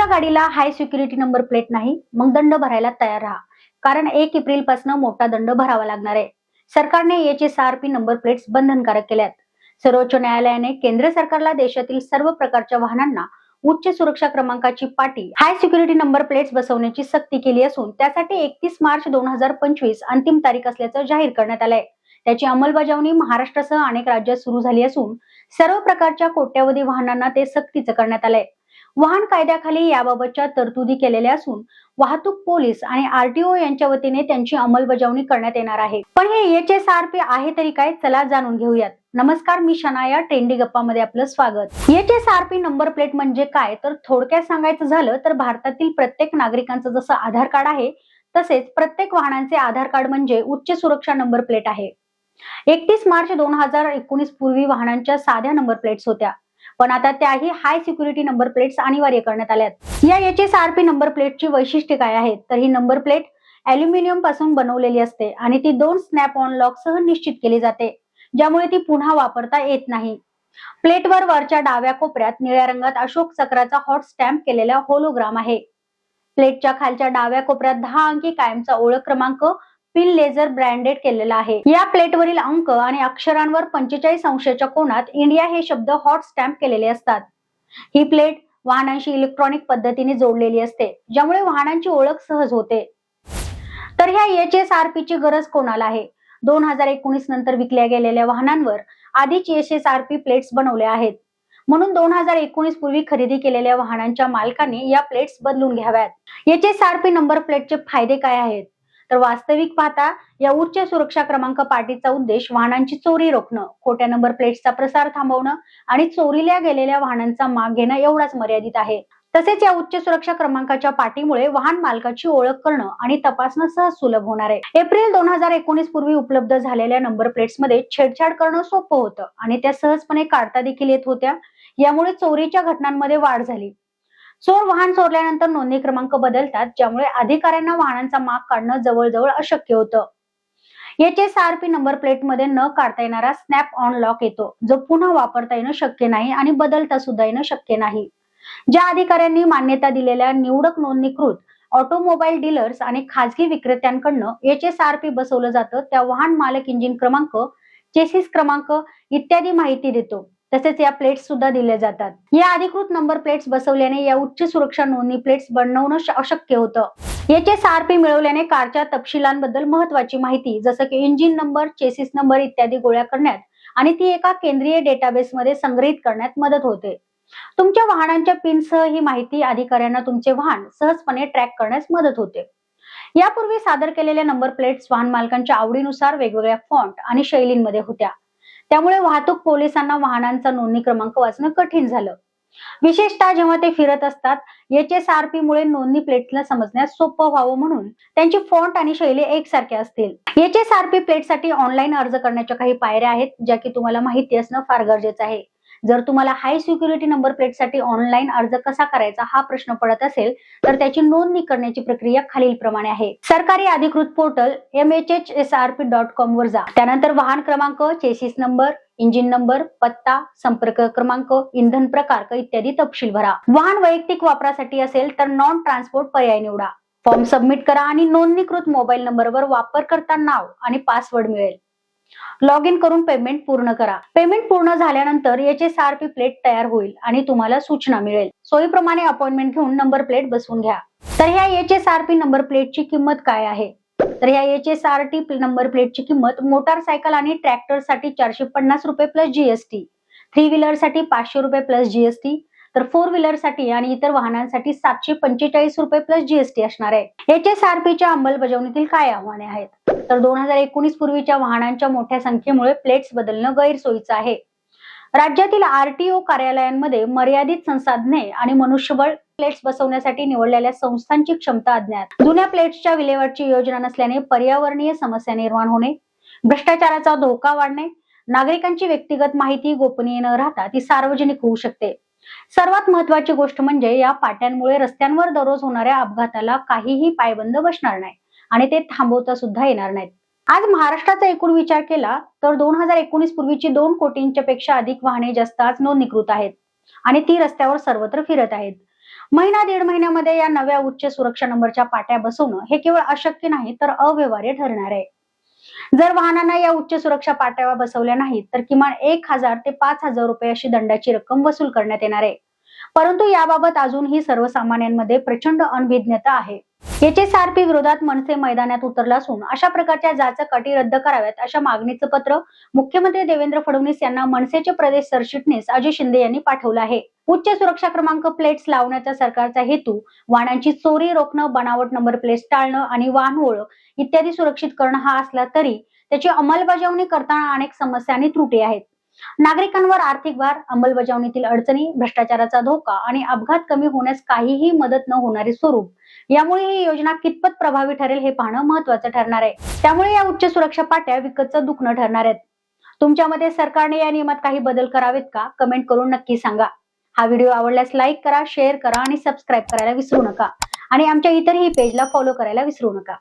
तुमच्या गाडीला हाय security number plate नाही मग दंड भरायला तयार राहा. कारण एक एप्रिलपासून मोठा दंड भरावा लागणार आहे. सरकारने याचे पी नंबर प्लेट्स बंधनकारक केल्यात. सर्वोच्च न्यायालयाने केंद्र सरकारला देशातील सर्व प्रकारच्या वाहनांना उच्च सुरक्षा क्रमांकाची पाटी हाय सिक्युरिटी नंबर प्लेट्स बसवण्याची सक्ती केली असून त्यासाठी एकतीस मार्च दोन हजार पंचवीस अंतिम तारीख असल्याचं जाहीर करण्यात आलंय. त्याची अंमलबजावणी महाराष्ट्रासह अनेक राज्यात सुरू झाली असून सर्व प्रकारच्या कोट्यावधी वाहनांना ते सक्तीचं करण्यात आलंय. वाहन कायद्याखाली याबाबतच्या तरतुदी केलेल्या असून वाहतूक पोलीस आणि आरटीओ यांच्या वतीने त्यांची अंमलबजावणी करण्यात येणार आहे. पण हे एच एस आर पी आहे तरी काय? चला जाणून घेऊयात. नमस्कार मी शनाया ट्रेंडी गप्पामध्ये आपलं स्वागत. H S R P number plate म्हणजे काय? तर थोडक्यात सांगायचं झालं तर भारतातील प्रत्येक नागरिकांचं जसं आधार कार्ड आहे तसेच प्रत्येक वाहनांचे आधार कार्ड म्हणजे उच्च सुरक्षा नंबर प्लेट आहे. एकतीस मार्च दोन हजार एकोणीस पूर्वी वाहनांच्या साध्या नंबर प्लेट्स होत्या. पण आता त्याही हाय सिक्युरिटी नंबर प्लेट्स अनिवार्य करण्यात आल्यात. या H S R P number प्लेटची वैशिष्ट्ये काय आहेत? तर ही नंबर प्लेट अॅल्युमिनियमपासून बनवलेली असते आणि ती दोन स्नॅप ऑन लॉक सह निश्चित केली जाते ज्यामुळे ती पुन्हा वापरता येत नाही. प्लेटवर वरच्या डाव्या कोपऱ्यात निळ्या रंगात अशोक चक्राचा हॉट स्टॅम्प केलेला होलोग्राम आहे. प्लेटच्या खालच्या डाव्या कोपऱ्यात दहा अंकी कायमचा ओळख क्रमांक पिन लेझर ब्रँडेड केलेला आहे. या प्लेटवरील अंक आणि अक्षरांवर पंचेचाळीस अंशाच्या कोणात इंडिया हे शब्द हॉट स्टॅम्प केलेले असतात. ही प्लेट वाहनांशी इलेक्ट्रॉनिक पद्धतीने जोडलेली असते ज्यामुळे वाहनांची ओळख सहज होते. तर ह्या एच एस आर पी ची गरज कोणाला आहे? दोन हजार एकोणीस नंतर विकल्या गेलेल्या वाहनांवर आधीच H S R P plates बनवल्या आहेत. म्हणून दोन हजार एकोणीस पूर्वी खरेदी केलेल्या वाहनांच्या मालकांनी या प्लेट्स बदलून घ्याव्यात. H S R P number प्लेटचे फायदे काय आहेत? तर वास्तविक पाहता या उच्च सुरक्षा क्रमांक पाटीचा उद्देश वाहनांची चोरी रोखणं खोट्या नंबर प्लेट्सचा प्रसार थांबवणं आणि चोरील्या गेलेल्या वाहनांचा माग घेणं एवढाच मर्यादित आहे. तसेच या उच्च सुरक्षा क्रमांकाच्या पाठीमुळे वाहन मालकाची ओळख करणं आणि तपासणं सहज सुलभ होणार आहे. एप्रिल दोन हजार एकोणीस पूर्वी उपलब्ध झालेल्या नंबर प्लेट्समध्ये छेडछाड करणं सोपं होतं आणि त्या सहजपणे काढता देखील येत होत्या. यामुळे चोरीच्या घटनांमध्ये वाढ झाली. चोर वाहन चोरल्यानंतर नोंदणी क्रमांक बदलतात ज्यामुळे अधिकाऱ्यांना वाहनांचा माग काढणं जवळजवळ अशक्य होतं. याचे सारपी नंबर प्लेटमध्ये न काढता येणारा स्नॅप ऑन लॉक येतो जो पुन्हा वापरता येणं शक्य नाही आणि बदलता सुद्धा येणं शक्य नाही. ज्या अधिकाऱ्यांनी मान्यता दिलेल्या निवडक नोंदणीकृत ऑटोमोबाईल डीलर्स आणि खाजगी विक्रेत्यांकडनं याचे सारपी बसवलं जातं त्या वाहन मालक इंजिन क्रमांक चेसिस क्रमांक इत्यादी माहिती देतो. तसेच या प्लेट्स सुद्धा दिल्या जातात. या अधिकृत नंबर प्लेट्स बसवल्याने या उच्च सुरक्षा नोंदणी प्लेट्स बनवणं अशक्य होतं. याचे सारपी मिळवल्याने कारच्या तपशिलांबद्दल महत्वाची माहिती जसं की इंजिन नंबर चेसिस नंबर इत्यादी गोळ्या करण्यात आणि ती एका केंद्रीय डेटाबेस मध्ये संग्रहित करण्यात मदत होते. तुमच्या वाहनांच्या पिनसह ही माहिती अधिकाऱ्यांना तुमचे वाहन सहजपणे ट्रॅक करण्यास मदत होते. यापूर्वी सादर केलेल्या नंबर प्लेट्स वाहन मालकांच्या आवडीनुसार वेगवेगळ्या फॉन्ट आणि शैलींमध्ये होत्या. त्यामुळे वाहतूक पोलिसांना वाहनांचा नोंदणी क्रमांक वाचणं कठीण झालं. विशेषतः जेव्हा ते फिरत असतात एच एस आर पी मुळे नोंदणी प्लेटला समजण्यास सोपं व्हावं म्हणून त्यांची फॉन्ट आणि शैली एकसारखे असतील. एच एस आर पी प्लेटसाठी ऑनलाईन अर्ज करण्याच्या काही पायऱ्या आहेत ज्या की तुम्हाला माहिती असणं फार गरजेचं आहे. जर तुम्हाला हाय सिक्युरिटी नंबर प्लेटसाठी ऑनलाईन अर्ज कसा करायचा हा प्रश्न पडत असेल तर त्याची नोंदणी करण्याची प्रक्रिया खालीलप्रमाणे आहे. सरकारी अधिकृत portal M H H S R P dot com वर जा. त्यानंतर वाहन क्रमांक चेसिस नंबर इंजिन नंबर पत्ता संपर्क क्रमांक इंधन प्रकार इत्यादी तपशील भरा. वाहन वैयक्तिक वापरासाठी असेल तर नॉन ट्रान्सपोर्ट पर्याय निवडा. फॉर्म सबमिट करा आणि नोंदणीकृत मोबाईल नंबरवर वापरकर्ता नाव आणि पासवर्ड मिळेल. लॉग इन करून पेमेंट पूर्ण करा. पेमेंट पूर्ण झाल्यानंतर याचे सारपी प्लेट तयार होईल आणि तुम्हाला सूचना मिळेल. सोयीप्रमाणे अपॉइंटमेंट घेऊन नंबर प्लेट बसवून घ्या. तर ह्या H S R P number प्लेटची किंमत काय आहे? तर ह्या H S R T number प्लेटची किंमत मोटारसायकल आणि ट्रॅक्टरसाठी चारशे पन्नास रुपये प्लस जीएसटी थ्री व्हीलरसाठी पाचशे रुपये प्लस जीएसटी तर फोर व्हीलरसाठी आणि इतर वाहनांसाठी सातशे पंचेचाळीस रुपये प्लस जीएसटी असणार आहे. एच एस आर पीच्या अंमलबजावणीतील काय आव्हाने आहेत? तर दोन हजार एकोणीस पूर्वीच्या वाहनांच्या मोठ्या संख्येमुळे प्लेट्स बदलणं गैरसोयीचं आहे. राज्यातील आरटीओ कार्यालयांमध्ये मर्यादित संसाधने आणि मनुष्यबळ प्लेट्स बसवण्यासाठी निवडलेल्या संस्थांची क्षमता अज्ञात. जुन्या प्लेट्सच्या विल्हेवाटची योजना नसल्याने पर्यावरणीय समस्या निर्माण होणे भ्रष्टाचाराचा धोका वाढणे नागरिकांची व्यक्तिगत माहिती गोपनीय न राहता ती सार्वजनिक होऊ शकते. सर्वात महत्वाची गोष्ट म्हणजे या पाट्यांमुळे रस्त्यांवर दररोज होणाऱ्या अपघाताला काहीही पायबंद बसणार नाही आणि ते थांबवता सुद्धा येणार नाहीत. आज महाराष्ट्राचा एकूण विचार केला तर दोन हजार एकोणीस पूर्वीची दोन कोटींच्या पेक्षा अधिक वाहने जास्त आज नोंदणीकृत आहेत आणि ती रस्त्यावर सर्वत्र फिरत आहेत. महिना दीड महिन्यामध्ये या नव्या उच्च सुरक्षा नंबरच्या पाट्या बसवणं हे केवळ अशक्य नाही तर अव्यवहार्य ठरणार आहे. जर वाहनांना या उच्च सुरक्षा पाट्या बसवल्या नाहीत तर किमान एक हजार ते पाच हजार रुपये अशी दंडाची रक्कम वसूल करण्यात येणार आहे. परंतु याबाबत अजूनही सर्वसामान्यांमध्ये प्रचंड अनभिज्ञता आहे. एच विरोधात मनसे मैदानात उतरला असून अशा प्रकारच्या जाचक अटी रद्द कराव्यात अशा मागणीचं पत्र मुख्यमंत्री देवेंद्र फडणवीस यांना मनसेचे प्रदेश सरचिटणीस अजय शिंदे यांनी पाठवलं आहे. उच्च सुरक्षा क्रमांक प्लेट्स लावण्याचा सरकारचा हेतू वाहनांची चोरी रोखणं बनावट नंबर प्लेट्स टाळणं आणि वाहन ओळख इत्यादी सुरक्षित करणं हा असला तरी त्याची अंमलबजावणी करताना अनेक समस्या आणि त्रुटी आहेत. नागरिकांवर आर्थिक भार अंमलबजावणीतील अडचणी भ्रष्टाचाराचा धोका आणि अपघात कमी होण्यास काहीही मदत न होणारे स्वरूप. यामुळे ही योजना कितपत प्रभावी ठरेल हे पाहणं महत्वाचं ठरणार आहे. त्यामुळे या उच्च सुरक्षा पाट्या विकतचं दुखणं ठरणार आहेत. तुमच्या मते सरकारने या नियमात काही बदल करावेत का? कमेंट करून नक्की सांगा. हा व्हिडिओ आवडल्यास लाईक करा शेअर करा आणि सबस्क्राईब करायला विसरू नका. आणि आमच्या इतरही पेजला फॉलो करायला विसरू नका.